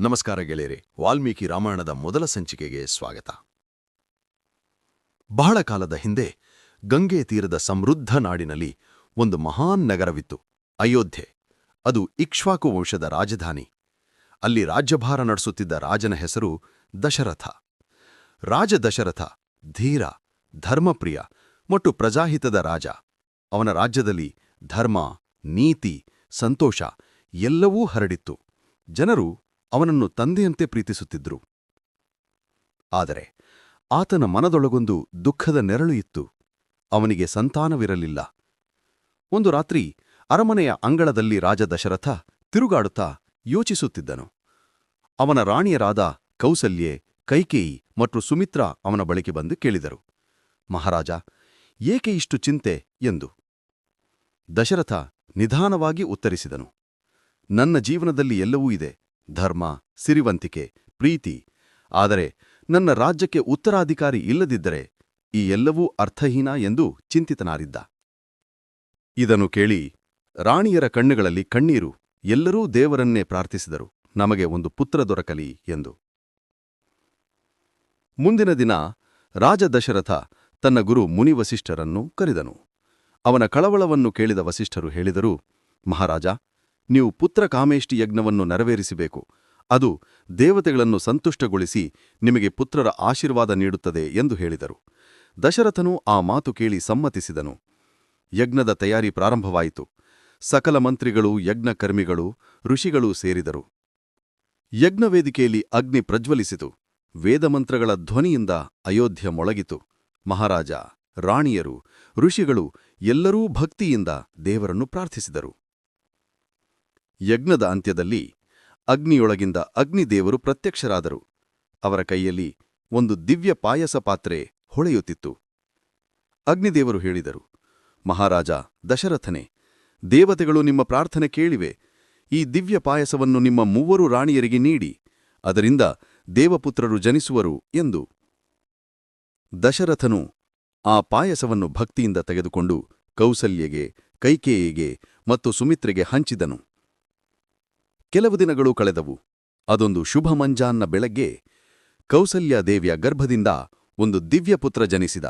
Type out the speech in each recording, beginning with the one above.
ನಮಸ್ಕಾರ ಗೆಳೆಯರೆ, ವಾಲ್ಮೀಕಿ ರಾಮಾಯಣದ ಮೊದಲ ಸಂಚಿಕೆಗೆ ಸ್ವಾಗತ. ಬಹಳ ಕಾಲದ ಹಿಂದೆ ಗಂಗೆ ತೀರದ ಸಮೃದ್ಧ ನಾಡಿನಲ್ಲಿ ಒಂದು ಮಹಾನ್ ನಗರವಿತ್ತು, ಅಯೋಧ್ಯೆ. ಅದು ಇಕ್ಷ್ವಾಕು ವಂಶದ ರಾಜಧಾನಿ. ಅಲ್ಲಿ ರಾಜ್ಯಭಾರ ನಡೆಸುತ್ತಿದ್ದ ರಾಜನ ಹೆಸರು ದಶರಥ. ರಾಜ ದಶರಥ ಧೀರ, ಧರ್ಮಪ್ರಿಯ ಮತ್ತು ಪ್ರಜಾಹಿತದ ರಾಜ. ಅವನ ರಾಜ್ಯದಲ್ಲಿ ಧರ್ಮ, ನೀತಿ, ಸಂತೋಷ ಎಲ್ಲವೂ ಹರಡಿತ್ತು. ಜನರು ಅವನನ್ನು ತಂದೆಯಂತೆ ಪ್ರೀತಿಸುತ್ತಿದ್ದರು. ಆದರೆ ಆತನ ಮನದೊಳಗೊಂದು ದುಃಖದ ನೆರಳು ಇತ್ತು. ಅವನಿಗೆ ಸಂತಾನವಿರಲಿಲ್ಲ. ಒಂದು ರಾತ್ರಿ ಅರಮನೆಯ ಅಂಗಳದಲ್ಲಿ ರಾಜ ದಶರಥ ತಿರುಗಾಡುತ್ತಾ ಯೋಚಿಸುತ್ತಿದ್ದನು. ಅವನ ರಾಣಿಯರಾದ ಕೌಸಲ್ಯೆ, ಕೈಕೇಯಿ ಮತ್ತು ಸುಮಿತ್ರ ಅವನ ಬಳಿಗೆ ಬಂದು ಕೇಳಿದರು. ಮಹಾರಾಜ, ಏಕೆ ಇಷ್ಟು ಚಿಂತೆ? ಎಂದು. ದಶರಥ ನಿಧಾನವಾಗಿ ಉತ್ತರಿಸಿದನು. ನನ್ನ ಜೀವನದಲ್ಲಿ ಎಲ್ಲವೂ ಇದೆ. ಧರ್ಮ, ಸಿರಿವಂತಿಕೆ, ಪ್ರೀತಿ. ಆದರೆ ನನ್ನ ರಾಜ್ಯಕ್ಕೆ ಉತ್ತರಾಧಿಕಾರಿ ಇಲ್ಲದಿದ್ದರೆ ಈ ಎಲ್ಲವೂ ಅರ್ಥಹೀನ ಎಂದು ಚಿಂತಿತನಾರಿದ್ದ. ಇದನ್ನು ಕೇಳಿ ರಾಣಿಯರ ಕಣ್ಣುಗಳಲ್ಲಿ ಕಣ್ಣೀರು ಎಲ್ಲರೂ ದೇವರನ್ನೇ ಪ್ರಾರ್ಥಿಸಿದರು. ನಮಗೆ ಒಂದು ಪುತ್ರ ದೊರಕಲಿ ಎಂದು. ಮುಂದಿನ ದಿನ ರಾಜ ದಶರಥ ತನ್ನ ಗುರು ಮುನಿ ವಸಿಷ್ಠರನ್ನು ಕರೆದನು. ಅವನ ಕಳವಳವನ್ನು ಕೇಳಿದ ವಸಿಷ್ಠರು ಹೇಳಿದರು, ಮಹಾರಾಜ ನೀವು ಪುತ್ರ ಕಾಮೇಷ್ಟಿ ಯಜ್ಞವನ್ನು ನೆರವೇರಿಸಬೇಕು. ಅದು ದೇವತೆಗಳನ್ನು ಸಂತುಷ್ಟಗೊಳಿಸಿ ನಿಮಗೆ ಪುತ್ರರ ಆಶೀರ್ವಾದ ನೀಡುತ್ತದೆ ಎಂದು ಹೇಳಿದರು. ದಶರಥನು ಆ ಮಾತು ಕೇಳಿ ಸಮ್ಮತಿಸಿದನು. ಯಜ್ಞದ ತಯಾರಿ ಪ್ರಾರಂಭವಾಯಿತು. ಸಕಲ ಮಂತ್ರಿಗಳು, ಯಜ್ಞಕರ್ಮಿಗಳು, ಋಷಿಗಳೂ ಸೇರಿದರು. ಯಜ್ಞವೇದಿಕೆಯಲ್ಲಿ ಅಗ್ನಿ ಪ್ರಜ್ವಲಿಸಿತು. ವೇದಮಂತ್ರಗಳ ಧ್ವನಿಯಿಂದ ಅಯೋಧ್ಯ ಮೊಳಗಿತು. ಮಹಾರಾಜ, ರಾಣಿಯರು, ಋಷಿಗಳು ಎಲ್ಲರೂ ಭಕ್ತಿಯಿಂದ ದೇವರನ್ನು ಪ್ರಾರ್ಥಿಸಿದರು. ಯಜ್ಞದ ಅಂತ್ಯದಲ್ಲಿ ಅಗ್ನಿಯೊಳಗಿಂದ ಅಗ್ನಿದೇವರು ಪ್ರತ್ಯಕ್ಷರಾದರು. ಅವರ ಕೈಯಲ್ಲಿ ಒಂದು ದಿವ್ಯ ಪಾಯಸ ಪಾತ್ರೆ ಹೊಳೆಯುತ್ತಿತ್ತು. ಅಗ್ನಿದೇವರು ಹೇಳಿದರು, ಮಹಾರಾಜ, ದಶರಥನೆ, ದೇವತೆಗಳು ನಿಮ್ಮ ಪ್ರಾರ್ಥನೆ ಕೇಳಿವೆ. ಈ ದಿವ್ಯ ಪಾಯಸವನ್ನು ನಿಮ್ಮ ಮೂವರು ರಾಣಿಯರಿಗೆ ನೀಡಿ, ಅದರಿಂದ ದೇವಪುತ್ರರು ಜನಿಸುವರು ಎಂದು. ದಶರಥನು ಆ ಪಾಯಸವನ್ನು ಭಕ್ತಿಯಿಂದ ತೆಗೆದುಕೊಂಡು ಕೌಸಲ್ಯಗೆ, ಕೈಕೇಯಿಗೆ ಮತ್ತು ಸುಮಿತ್ರೆಗೆ ಹಂಚಿದನು. ಕೆಲವು ದಿನಗಳು ಕಳೆದವು. ಅದೊಂದು ಶುಭ ಮಂಜಾನ್ನ ಬೆಳಗ್ಗೆ ಕೌಸಲ್ಯಾದೇವಿಯ ಗರ್ಭದಿಂದ ಒಂದು ದಿವ್ಯಪುತ್ರ ಜನಿಸಿದ.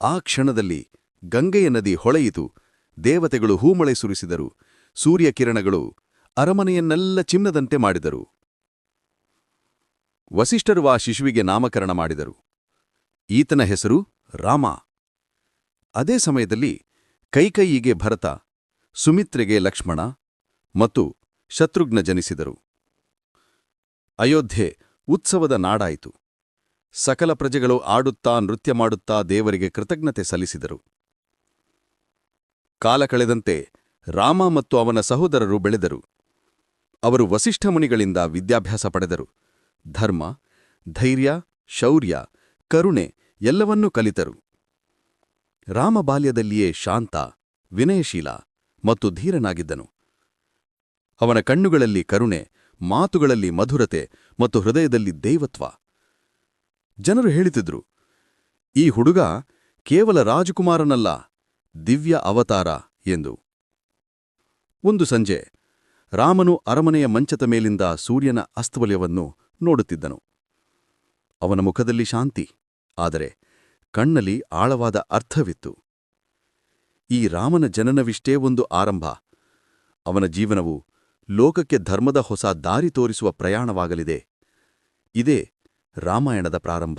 ಆ ಕ್ಷಣದಲ್ಲಿ ಗಂಗೆಯ ನದಿ ಹೊಳೆಯಿತು. ದೇವತೆಗಳು ಹೂಮಳೆ ಸುರಿಸಿದರು. ಸೂರ್ಯಕಿರಣಗಳು ಅರಮನೆಯನ್ನೆಲ್ಲ ಚಿನ್ನದಂತೆ ಮಾಡಿದರು. ವಸಿಷ್ಠರು ಆ ಶಿಶುವಿಗೆ ನಾಮಕರಣ ಮಾಡಿದರು. ಈತನ ಹೆಸರು ರಾಮ. ಅದೇ ಸಮಯದಲ್ಲಿ ಕೈಕೈಯಿಗೆ ಭರತ, ಸುಮಿತ್ರೆಗೆ ಲಕ್ಷ್ಮಣ ಮತ್ತು ಶತ್ರುಘ್ನ ಜನಿಸಿದರು. ಅಯೋಧ್ಯೆ ಉತ್ಸವದ ನಾಡಾಯಿತು. ಸಕಲ ಪ್ರಜೆಗಳು ಆಡುತ್ತಾ ನೃತ್ಯ ಮಾಡುತ್ತಾ ದೇವರಿಗೆ ಕೃತಜ್ಞತೆ ಸಲ್ಲಿಸಿದರು. ಕಾಲ ಕಳೆದಂತೆ ರಾಮ ಮತ್ತು ಅವನ ಸಹೋದರರು ಬೆಳೆದರು. ಅವರು ವಸಿಷ್ಠ ಮುನಿಗಳಿಂದ ವಿದ್ಯಾಭ್ಯಾಸ ಪಡೆದರು. ಧರ್ಮ, ಧೈರ್ಯ, ಶೌರ್ಯ, ಕರುಣೆ ಎಲ್ಲವನ್ನೂ ಕಲಿತರು. ರಾಮ ಬಾಲ್ಯದಲ್ಲಿಯೇ ಶಾಂತ, ವಿನಯಶೀಲ ಮತ್ತು ಧೀರನಾಗಿದ್ದನು. ಅವನ ಕಣ್ಣುಗಳಲ್ಲಿ ಕರುಣೆ, ಮಾತುಗಳಲ್ಲಿ ಮಧುರತೆ ಮತ್ತು ಹೃದಯದಲ್ಲಿ ದೈವತ್ವ. ಜನರು ಹೇಳುತ್ತಿದ್ರು ಈ ಹುಡುಗ ಕೇವಲ ರಾಜಕುಮಾರನಲ್ಲ, ದಿವ್ಯ ಅವತಾರ ಎಂದು. ಒಂದು ಸಂಜೆ, ರಾಮನು ಅರಮನೆಯ ಮಂಚದ ಮೇಲಿಂದ ಸೂರ್ಯನ ಅಸ್ತವಲಯವನ್ನು ನೋಡುತ್ತಿದ್ದನು. ಅವನ ಮುಖದಲ್ಲಿ ಶಾಂತಿ, ಆದರೆ ಕಣ್ಣಲ್ಲಿ ಆಳವಾದ ಅರ್ಥವಿತ್ತು. ಈ ರಾಮನ ಜನನವಿಷ್ಟೇ ಒಂದು ಆರಂಭ. ಅವನ ಜೀವನವು ಲೋಕಕ್ಕೆ ಧರ್ಮದ ಹೊಸ ದಾರಿ ತೋರಿಸುವ ಪ್ರಯಾಣವಾಗಲಿದೆ. ಇದೇ ರಾಮಾಯಣದ ಪ್ರಾರಂಭ.